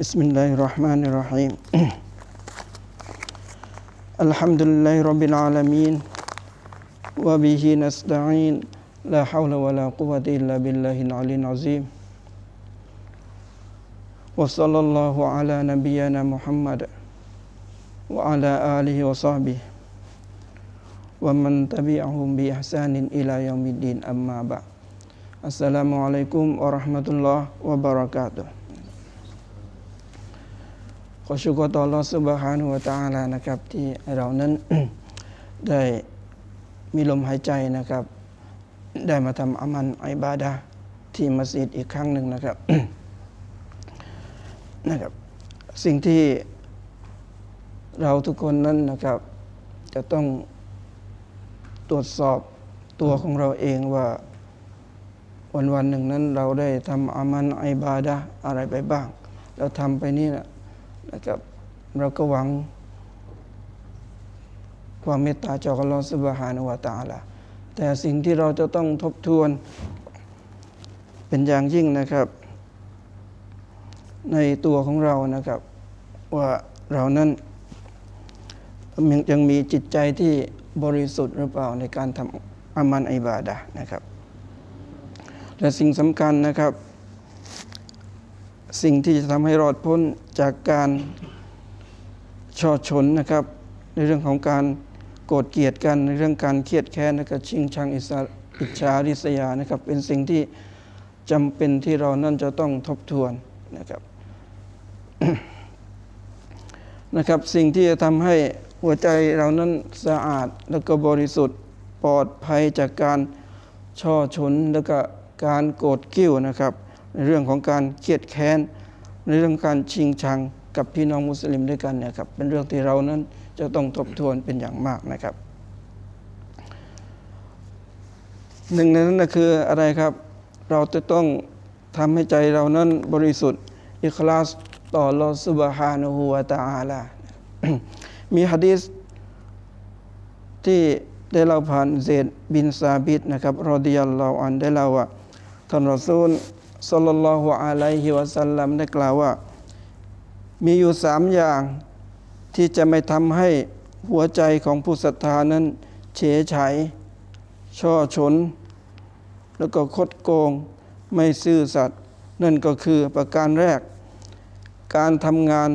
بسم الله الرحمن الرحيم الحمد لله رب العالمين وبه نستعين لا حول ولا قوة إلا بالله العلي العظيم وصلى الله على نبينا محمد وعلى آله وصحبه ومن تبعهم بإحسان إلى يوم الدين أما بعد السلام عليكم ورحمة الله وبركاته ข อชุกรตอรอสุบฮานุวตะอาลานะครับ ที่เรานั้นได้มีลมหายใจนะครับ ได้มาทำอามันไอบาดะที่มัสยิดอีกครั้งหนึ่งนะครับนะครับสิ่งที่เราทุกคนนั้นนะครับ จะต้องตรวจสอบตัวของเราเองว่าวันวันหนึ่งนั้นเราได้ทำอามันไอบาดะอะไรไปบ้าง เราทำไปนี่นะ นะครับ เราก็หวัง ความเมตตาจากอัลลอฮฺสุบฮานวะตาลาแต่สิ่งที่เราจะต้องทบทวนเป็นอย่างยิ่งนะครับ ในตัวของเรานะครับ ว่าเรานั้นยังมีจิตใจที่บริสุทธิ์หรือเปล่าในการทำอามันอิบาดะนะครับ และสิ่งสำคัญนะครับ สิ่งที่จะทำให้รอดพ้นจากการช่อชนนะครับ ในเรื่องของการโกรธเกลียดกันในเรื่องการเครียดแค้นนะครับชิงชังอิสอิจฉาริษยานะครับ เป็นสิ่งที่จำเป็นที่เรานั่นจะต้องทบทวนนะครับนะครับ สิ่งที่จะทำให้หัวใจเรานั้นสะอาดแล้วก็บริสุทธิ์ปลอดภัยจากการช่อชนแล้วก็การโกรธกิ้วนะครับ ในเรื่องของการเครียดแค้นในเรื่องการชิงชังกับพี่น้องมุสลิมด้วยกันเนี่ยครับเป็นเรื่องที่เรานั้นจะต้องทบทวนเป็นอย่างมากนะครับ หนึ่งในนั้นก็คืออะไรครับ เราจะต้องทำให้ใจเรานั้นบริสุทธิ์อิคลาสต่อลอสุบฮานะฮูวะตะอาลามีฮะดีษที่ได้เล่าผ่านเซดบินซาบิดนะครับรอดิยัลลอฮอันได้เล่าว่าท่านรอซูล สัลลัลลอฮุอะลัยฮิวะสัลลัมได้กล่าวว่า มีอยู่สามอย่างที่จะไม่ทำให้หัวใจของผู้ศรัทธานั้น เฉยฉยช่อชน แล้วก็คดโกง ไม่ซื่อสัตย์นั่นก็คือประการแรก การทำงาน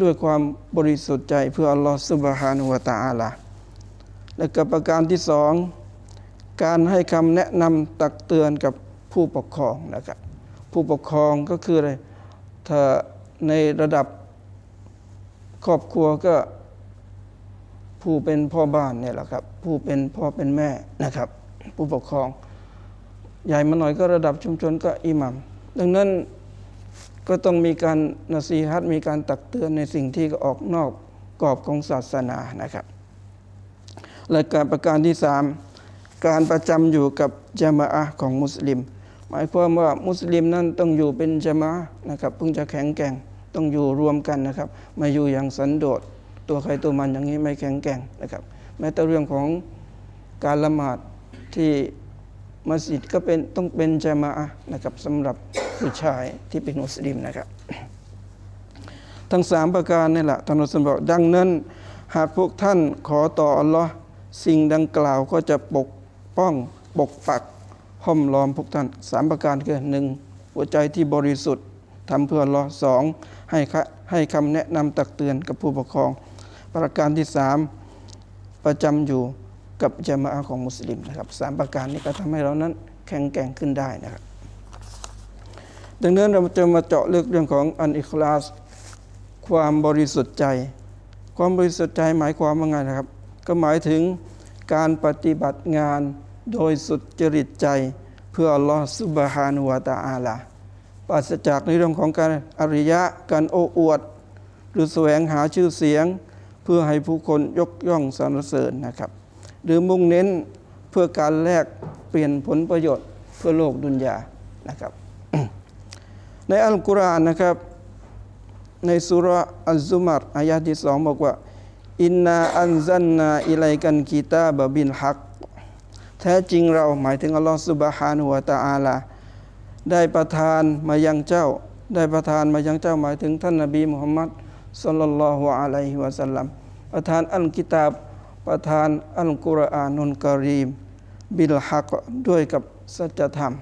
ด้วยความบริสุทธิ์ใจเพื่ออัลลอฮฺสุบฮานุวะตะอาลาและก็ประการที่สอง การให้คำแนะนำตักเตือนกับผู้ปกครองนะครับ ผู้ปกครองก็คืออะไรถ้าในระดับครอบครัวก็ผู้เป็นพ่อบ้านเนี่ยแหละครับ ผู้เป็นพ่อเป็นแม่นะครับ ผู้ปกครอง ใหญ่มาหน่อยก็ระดับชุมชนก็อิหมัมดังนั้นก็ต้องมีการนสีฮัตมีการตักเตือนในสิ่งที่ออกนอกกรอบของศาสนานะครับ และการประการที่สามการประจำอยู่กับจามะอะของมุสลิม หมายความว่ามุสลิมนั้นต้องอยู่เป็นจมะอะนะครับเพิ่งจะแข็งแกร่งต้องอยู่รวมกันนะครับมาอยู่อย่างสันโดษตัวใครตัวมันอย่างนี้ไม่แข็งแกร่งนะครับ แม้แต่เรื่องของการละหมาดที่มัสยิดก็เป็นต้องเป็นจมะอะนะครับสำหรับผู้ชายที่เป็นมุสลิมนะครับ ทั้งสามประการนี่แหละท่านอัลลบอกดังนั้น หากพวกท่านขอต่ออัลลอฮ์สิ่งดังกล่าวก็จะปกป้องปกปัก ห้อมล้อมพวกท่านสามประการคือหนึ่งหัวใจที่บริสุทธิ์ทำเพื่ออัลลอสองให้ให้คำแนะนำตักเตือนกับผู้ปกครอง ประการที่สามประจำอยู่กับจามะของมุสลิมนะครับสามประการนี้ก็ทำให้เรานั้นแข็งแกร่งขึ้นได้นะครับดังนั้นเราจะมาเจาะลึกเรื่องของอันอิคลาส ความบริสุทธิ์ใจ ความบริสุทธิ์ใจหมายความว่าไงนะครับ ก็หมายถึงการปฏิบัติงาน โดยสุดจริตใจเพื่ออัลลอฮฺสุบฮานุวาตาอาลาปราศจากในเรื่องของการอริยะการโอ้อวด หรือแสวงหาชื่อเสียง เพื่อให้ผู้คนยกย่องสรรเสริญนะครับ หรือมุ่งเน้นเพื่อการแลกเปลี่ยนผลประโยชน์เพื่อโลกดุนยานะครับ ในอัลกุรอานนะครับ ในสุรอัลซุมัรอายะที่สองบอกว่าอินนาอันซันนาอิไลกันกีตาบบินฮัก แท้จริงเราหมายถึงอัลลอฮฺสุบฮานุวะตะอาลาได้ประทานมายังเจ้า ได้ประทานมายังเจ้าหมายถึงท่านนบีมุฮัมมัดสัลลัลลอฮุอะลัยฮิวะสัลลัมประทานอัลกิตาบ ประทานอัลกุรอานุลกรีม บิลฮักด้วยกับสัจธรรม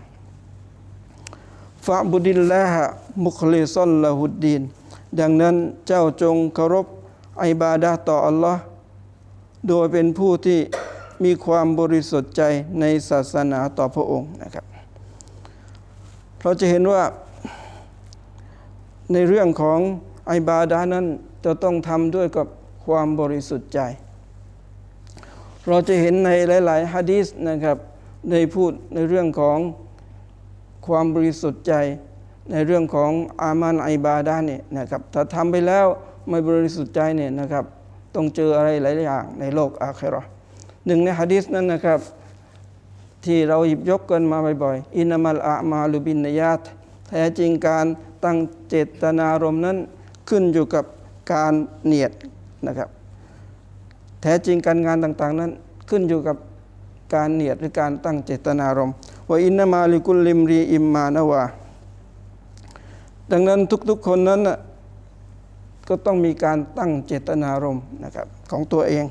ฟะบุดิลละฮะมุคลิซอลละหุดดีน ดังนั้นเจ้าจงเคารพอิบาดะต่ออัลลอฮ์โดยเป็นผู้ที่ มีความบริสุทธิ์ใจในศาสนาต่อพระองค์นะครับ เราจะเห็นว่าในเรื่องของไอบาดะห์นั้นจะต้องทำด้วยกับความบริสุทธิ์ใจ เราจะเห็นในหลาย ๆฮะดีษนะครับในพูดในเรื่องของความบริสุทธิ์ใจ ในเรื่องของอามันไอบาดะห์เนี่ยนะครับถ้าทำไปแล้วไม่บริสุทธิ์ใจเนี่ยนะครับ ต้องเจออะไรหลายอย่างในโลกอาครา หนึ่งในฮะดีษนั้นนะครับ ที่เราหยิบยกกันมาบ่อยๆ อินามัลอามาลุบินนยาตแท้จริงการตั้งเจตนารมณ์นั้นขึ้นอยู่กับการเนียดนะครับ แท้จริงการงานต่างๆนั้นขึ้นอยู่กับการเนียดหรือการตั้งเจตนารมณ์ว่าอินนามาลิกุลลิมรีอิมมานาวาดังนั้นทุกๆคนนั้นก็ต้องมีการตั้งเจตนารมณ์นะครับของตัวเอง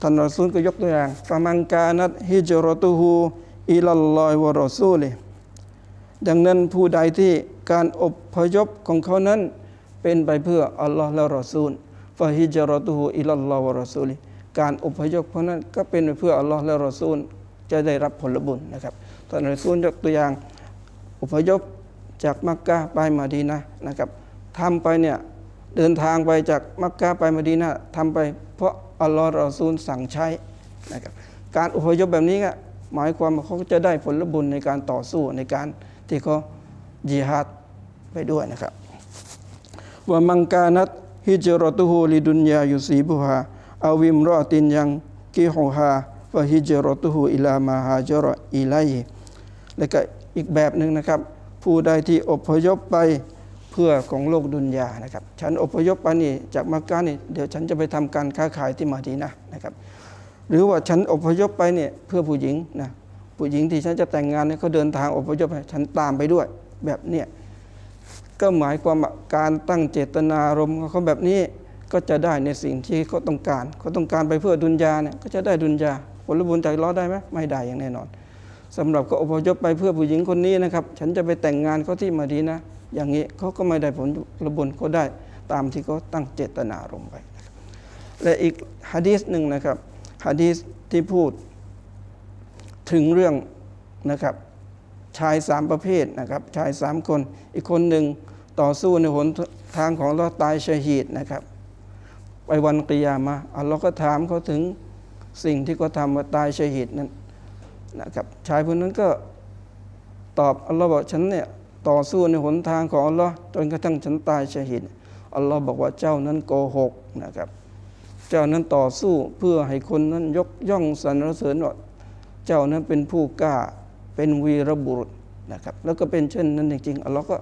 ท่านรอซูลก็ยกตัวอย่างฟามังกานัตฮิจรตุฮูอิลลอฮิวะรอซูลิดังนั้นผู้ใดที่การอพยพของเขานั้นเป็นไปเพื่ออัลลอฮ์และรอซูลฟาฮิจรตุฮูอิลลอฮิวะรอซูลิการอพยพของนั้นก็เป็นไปเพื่ออัลลอฮ์และรอซูลจะได้รับผลบุญนะครับท่านรอซูลยกตัวอย่างอพยพจากมักกะไปมาดีนะนะครับทำไปเนี่ยเดินทางไปจากมักกะไปมาดีนะทำไปเพราะ อัลลอฮ์รอซูลสั่งใช้นะครับการอพยพแบบนี้ก็หมายความว่าเขาจะได้ผลบุญในการต่อสู้ในการที่เขาจิฮาดไปด้วยนะครับว่ามังกานัตฮิจรตุฮูลิดุนยายุสีบุฮาอาวิมรอตินยังกิฮูฮาวะฮิจรตุฮูอิลามาฮาจรออิไลแล้วก็อีกแบบหนึ่งนะครับ ผู้ใดที่อพยพไป เพื่อของโลกดุนยานะครับ ฉันอพยพไปนี่จากมักกะนี่เดี๋ยวฉันจะไปทำการค้าขายที่มาดีนะนะครับ หรือว่าฉันอพยพไปเนี่ยเพื่อผู้หญิงนะผู้หญิงที่ฉันจะแต่งงานเนี่ยเขาเดินทางอพยพไปฉันตามไปด้วยแบบเนี้ยก็หมายความการตั้งเจตนารมณ์เขาแบบนี้ก็จะได้ในสิ่งที่เขาต้องการเขาต้องการไปเพื่อดุนยาเนี่ยก็จะได้ดุนยาผลบุญจากอัลเลอได้ไหมไม่ได้อย่างแน่นอนสำหรับก็อพยพไปเพื่อผู้หญิงคนนี้นะครับ ฉันจะไปแต่งงานเขาที่มาดีนะ อย่างนี้เขาก็ไม่ได้ผลระบุญเขาได้ตามที่เขาตั้งเจตนารมไปและอีกฮะดีษหนึ่งนะครับฮะดีษที่พูดถึงเรื่องนะครับชายสามประเภทนะครับชายสามคน อีกคนหนึ่งต่อสู้ในหนทางของเราตายชหีดนะครับไปวันกิยามะห์อัลลอฮ์ก็ถามเขาถึงสิ่งที่เขาทำว่าตายชหีดนั้นนะครับชายคนนั้นก็ตอบอัลลอฮ์บอกฉันเนี่ย ต่อสู้ในหนทางของอัลลอฮ์จนกระทั่งฉันตายชหิดอัลลอฮ์บอกว่าเจ้านั้นโกหกนะครับ เจ้านั้นต่อสู้เพื่อให้คนนั้นยกย่องสรรเสริญว่าเจ้านั้นเป็นผู้กล้าเป็นวีรบุรุษนะครับ แล้วก็เป็นเช่นนั้นจริงๆอัลลอฮ์ก็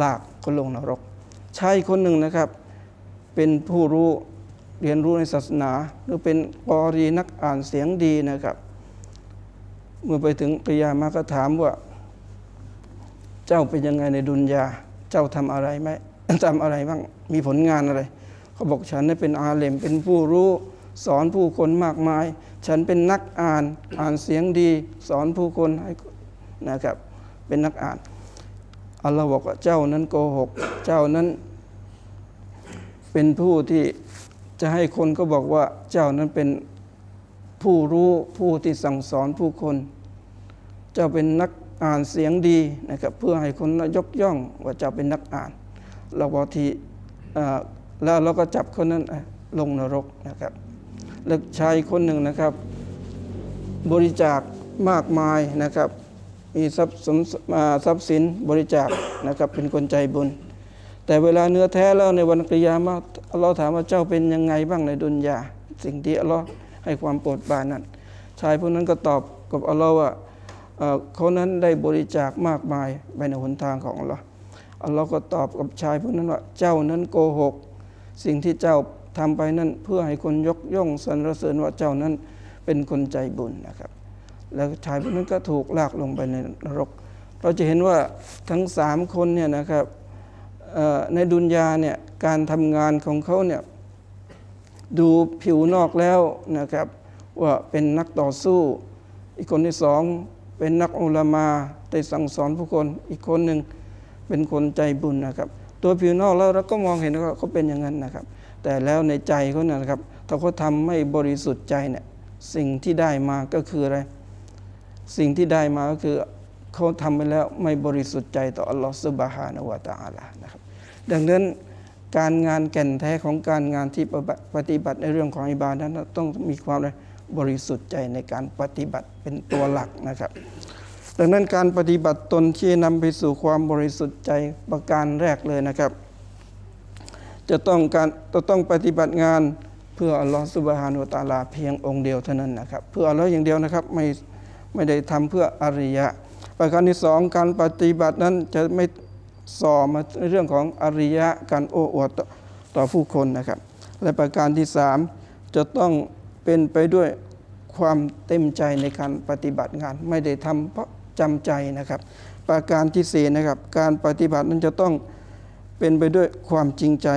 ลากคนลงนรกชายคนหนึ่งนะครับ เป็นผู้รู้เรียนรู้ในศาสนา หรือเป็นกอรีนักอ่านเสียงดีนะครับ เมื่อไปถึงกิยามะก็ถามว่า เจ้าเป็นยังไงในดุนยา เจ้าทำอะไรไหมทำอะไรบ้าง มีผลงานอะไร เขาบอกฉันนี่เป็นอาเลมเป็นผู้รู้สอนผู้คนมากมาย ฉันเป็นนักอ่าน อ่านเสียงดี สอนผู้คนให้นะครับ เป็นนักอ่าน อัลลอฮ์บอกว่าเจ้านั้นโกหก เจ้านั้น เป็นผู้ที่จะให้คนก็บอกว่าเจ้านั้นเป็นผู้รู้ผู้ที่สั่งสอนผู้คน เจ้าเป็นนัก อ่านเสียงดีนะครับเพื่อให้คนยกย่องว่าเจ้าเป็นนักอ่านเราบอกทีแล้วเราก็จับคนนั้นลงนรกนะครับแล้วชายคนหนึ่งนะครับ บริจาคมากมายนะครับ มีทรัพย์สมทรัพย์สินบริจาคนะครับเป็นคนใจบุญ แต่เวลาเนื้อแท้แล้วในวันกิยามะอัลลอฮ์ถามว่าเจ้าเป็นยังไงบ้างในดุนยาสิ่งที่อัลลอฮ์ให้ความโปรดปรานนั้นชายพวกนั้นก็ตอบกับอัลลอฮ์ว่า เขานั้นได้บริจาคมากมายไปในหนทางของอัลลอฮ์อัลลอฮ์ก็ตอบกับชายพวกนั้นว่า เจ้านั้นโกหก สิ่งที่เจ้าทำไปนั้นเพื่อให้คนยกย่องสรรเสริญว่าเจ้านั้นเป็นคนใจบุญนะครับ แล้วชายพวกนั้นก็ถูกลากลงไปในนรก เราจะเห็นว่าทั้งสามคนเนี่ยนะครับในดุนยาเนี่ยการทำงานของเขาเนี่ยดูผิวนอกแล้วนะครับว่าเป็นนักต่อสู้ อีกคนที่สอง เป็นนักอุลามาได้สั่งสอนผู้คนอีกคนหนึ่งเป็นคนใจบุญนะครับ ตัวผิวนอกแล้วเราก็มองเห็นว่าเขาเป็นอย่างนั้นนะครับ แต่แล้วในใจเขาเนี่ยนะครับถ้าเขาทำไม่บริสุทธิ์ใจเนี่ยสิ่งที่ได้มาก็คืออะไร สิ่งที่ได้มาก็คือเขาทำไปแล้วไม่บริสุทธิ์ใจต่ออัลลอฮฺซุบฮานะวะตะอาลานะครับ ดังนั้นการงานแก่นแท้ของการงานที่ปฏิบัติในเรื่องของอิบาร์นั้นต้องมีความอะไร บริสุทธิ์ใจในการปฏิบัติเป็นตัวหลักนะครับ ดังนั้นการปฏิบัติตนที่นำไปสู่ความบริสุทธิ์ใจประการแรกเลยนะครับ จะต้องการจะต้องปฏิบัติงานเพื่ออัลลอฮฺสุบฮานุตาลาเพียงองค์เดียวเท่านั้นนะครับเพื่ออัลลอฮ์อย่างเดียวนะครับไม่ไม่ได้ทำเพื่ออริยะ ประการที่สองการปฏิบัตินั้นจะไม่ส่อมาในเรื่องของอริยะการโอ้อวดต่อผู้คนนะครับ และประการที่สามจะต้อง เป็นไปด้วยความเต็มใจในการปฏิบัติงาน ไม่ได้ทำเพราะจำใจนะครับ ประการที่สี่นะครับ การปฏิบัตินั้นจะต้องเป็นไปด้วยความจริงใจ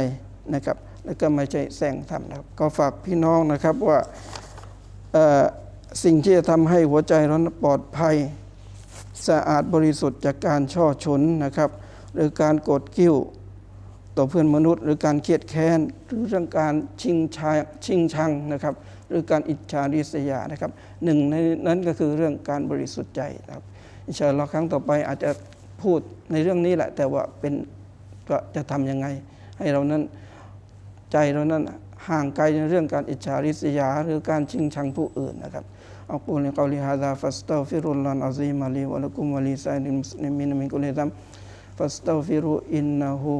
นะครับ แล้วก็ไม่ใช่แสงทำนะครับ ก็ฝากพี่น้องนะครับว่าสิ่งที่จะทำให้หัวใจเราปลอดภัย สะอาดบริสุทธิ์จากการช่อฉนนะครับ หรือการโกรธกิ้วต่อเพื่อนมนุษย์ หรือการเครียดแค้นหรือเรื่องการชิงชายชิงชังนะครับ หรือการอิจฉาริษยานะครับหนึ่งในนั้นก็คือเรื่องการบริสุทธิ์ใจนะครับอินชาอัลลอฮ์ครั้งต่อไปอาจจะพูดในเรื่องนี้แหละ แต่ว่าเป็นก็จะทำยังไง ให้เรานั้นใจเรานั้นห่างไกลในเรื่องการอิจฉาริษยา หรือการชิงชังผู้อื่นนะครับอักูลิกอลิฮะซาฟัสตัฟิรุลลอฮ์อะซีมาลีวะลักุมวะลิซาอิลมุสลิมินมินกุลิซัมฟัสตัฟิรุอินนะฮู